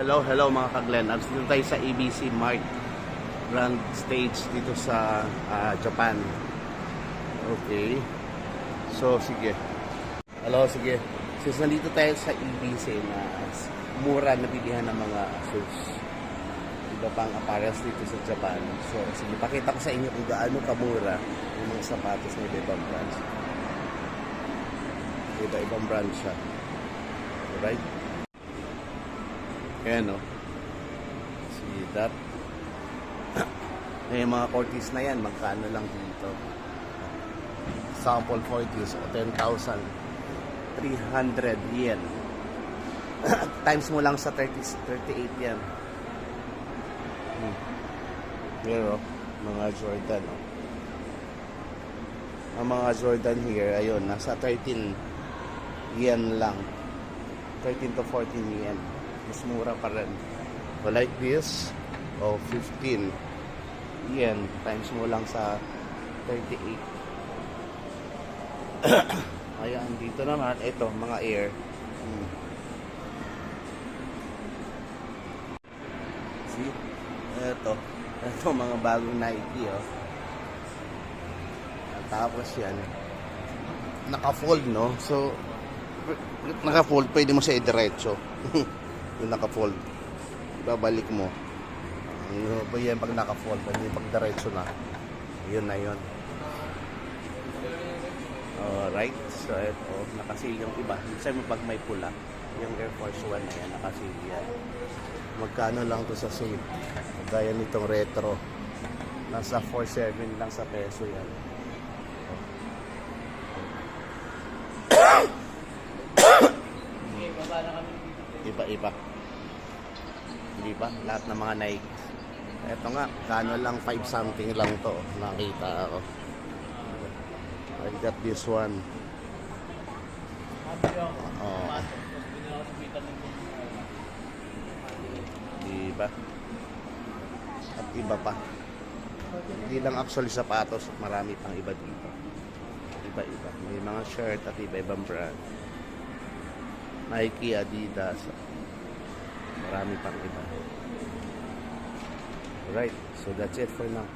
Hello, hello mga ka-Glenn. Dito tayo sa ABC Mart Grand Stage dito sa ah, Japan. Okay. So, sige. Hello, sige. Since nandito tayo sa ABC na mura na ng mga shoes. Iba pang apparels dito sa Japan. So, sige, pakita ko sa inyo kung gaano kamura yung mga sapatos na iba-ibang brands. Iba-ibang brand siya. Alright? Ayan o. See that? Eh, mga Cortis na yan, magkano lang dito? Sample Cortis, o 10,300 yen. Times mo lang sa 30, 38 yan. Hmm. Pero, mga Jordan, oh. Ang mga Jordan here, ayun, nasa 13 yen lang. 13 to 14 yen. Mas mura pa rin. So like this, oh, 15 yen times mo lang sa 38. Ayan, dito naman, ito, mga air. Hmm. See? Ito. Ito, mga bagong Nike, oh. At Tapos yan, naka-fold, no? So, naka-fold, pwede mo siya i-diretso. yung naka-fold. Babalik mo. Ba yan pag naka-fold? Yung pag diretso na. Yun na yun. Alright. So, ito. Nakasil yung iba. Minsan mo pag may pula, yung Air Force 1 na yan, nakasil yan. Magkano lang to sa suit? Gaya nitong retro. Nasa 4.7 lang sa peso yan. Iba-iba. Di ba? Lahat ng mga Nike. Ito nga, kano lang 5 something lang to. Nakita ako. I got this one. Oo. Di ba? At iba pa. Hindi lang actually sapatos, marami pang iba dito. Iba-iba. May mga shirt at iba-ibang brand. Nike, Adidas. Marami pang iba. Alright, so that's it for now.